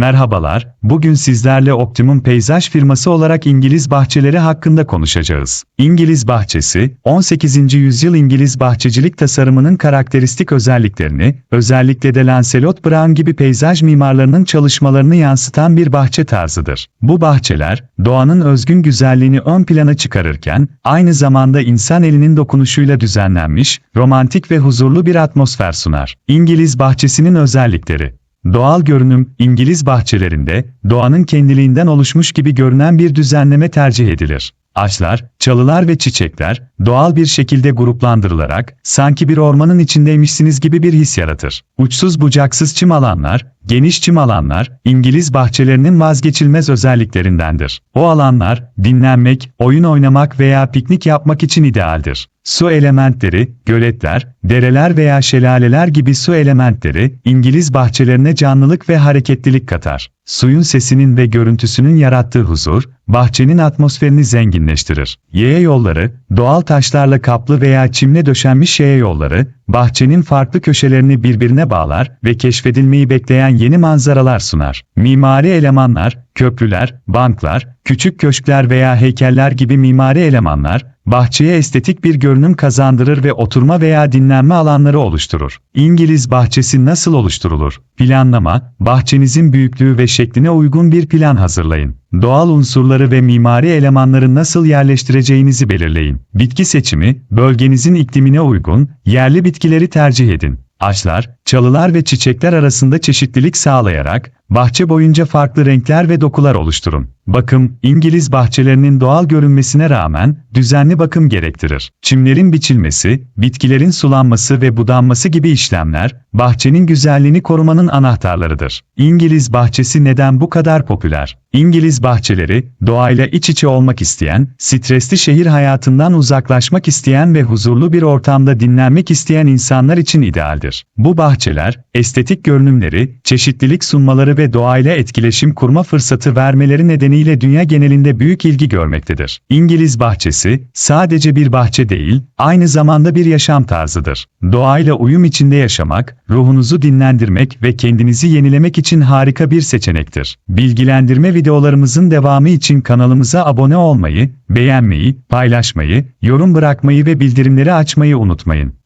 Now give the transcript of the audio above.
Merhabalar, bugün sizlerle Optimum Peyzaj firması olarak İngiliz bahçeleri hakkında konuşacağız. İngiliz bahçesi, 18. yüzyıl İngiliz bahçecilik tasarımının karakteristik özelliklerini, özellikle de Lancelot Brown gibi peyzaj mimarlarının çalışmalarını yansıtan bir bahçe tarzıdır. Bu bahçeler, doğanın özgün güzelliğini ön plana çıkarırken, aynı zamanda insan elinin dokunuşuyla düzenlenmiş, romantik ve huzurlu bir atmosfer sunar. İngiliz bahçesinin özellikleri Doğal görünüm, İngiliz bahçelerinde, doğanın kendiliğinden oluşmuş gibi görünen bir düzenleme tercih edilir. Ağaçlar, çalılar ve çiçekler, doğal bir şekilde gruplandırılarak, sanki bir ormanın içindeymişsiniz gibi bir his yaratır. Uçsuz bucaksız çim alanlar, geniş çim alanlar, İngiliz bahçelerinin vazgeçilmez özelliklerindendir. O alanlar, dinlenmek, oyun oynamak veya piknik yapmak için idealdir. Su elementleri, göletler, dereler veya şelaleler gibi su elementleri, İngiliz bahçelerine canlılık ve hareketlilik katar. Suyun sesinin ve görüntüsünün yarattığı huzur, bahçenin atmosferini zenginleştirir. Yaya yolları, doğal taşlarla kaplı veya çimle döşenmiş yaya yolları, bahçenin farklı köşelerini birbirine bağlar ve keşfedilmeyi bekleyen yeni manzaralar sunar. Mimari elemanlar, köprüler, banklar, küçük köşkler veya heykeller gibi mimari elemanlar, bahçeye estetik bir görünüm kazandırır ve oturma veya dinlenme alanları oluşturur. İngiliz bahçesi nasıl oluşturulur? Planlama, bahçenizin büyüklüğü ve şekline uygun bir plan hazırlayın. Doğal unsurları ve mimari elemanları nasıl yerleştireceğinizi belirleyin. Bitki seçimi, bölgenizin iklimine uygun, yerli bitkileri tercih edin. Ağaçlar, çalılar ve çiçekler arasında çeşitlilik sağlayarak, bahçe boyunca farklı renkler ve dokular oluşturun. Bakım, İngiliz bahçelerinin doğal görünmesine rağmen, düzenli bakım gerektirir. Çimlerin biçilmesi, bitkilerin sulanması ve budanması gibi işlemler, bahçenin güzelliğini korumanın anahtarlarıdır. İngiliz bahçesi neden bu kadar popüler? İngiliz bahçeleri, doğayla iç içe olmak isteyen, stresli şehir hayatından uzaklaşmak isteyen ve huzurlu bir ortamda dinlenmek isteyen insanlar için idealdir. Bu bahçeler, estetik görünümleri, çeşitlilik sunmaları ve doğayla etkileşim kurma fırsatı vermeleri nedeniyle dünya genelinde büyük ilgi görmektedir. İngiliz bahçesi, sadece bir bahçe değil, aynı zamanda bir yaşam tarzıdır. Doğayla uyum içinde yaşamak, ruhunuzu dinlendirmek ve kendinizi yenilemek için harika bir seçenektir. Bilgilendirme videolarımızın devamı için kanalımıza abone olmayı, beğenmeyi, paylaşmayı, yorum bırakmayı ve bildirimleri açmayı unutmayın.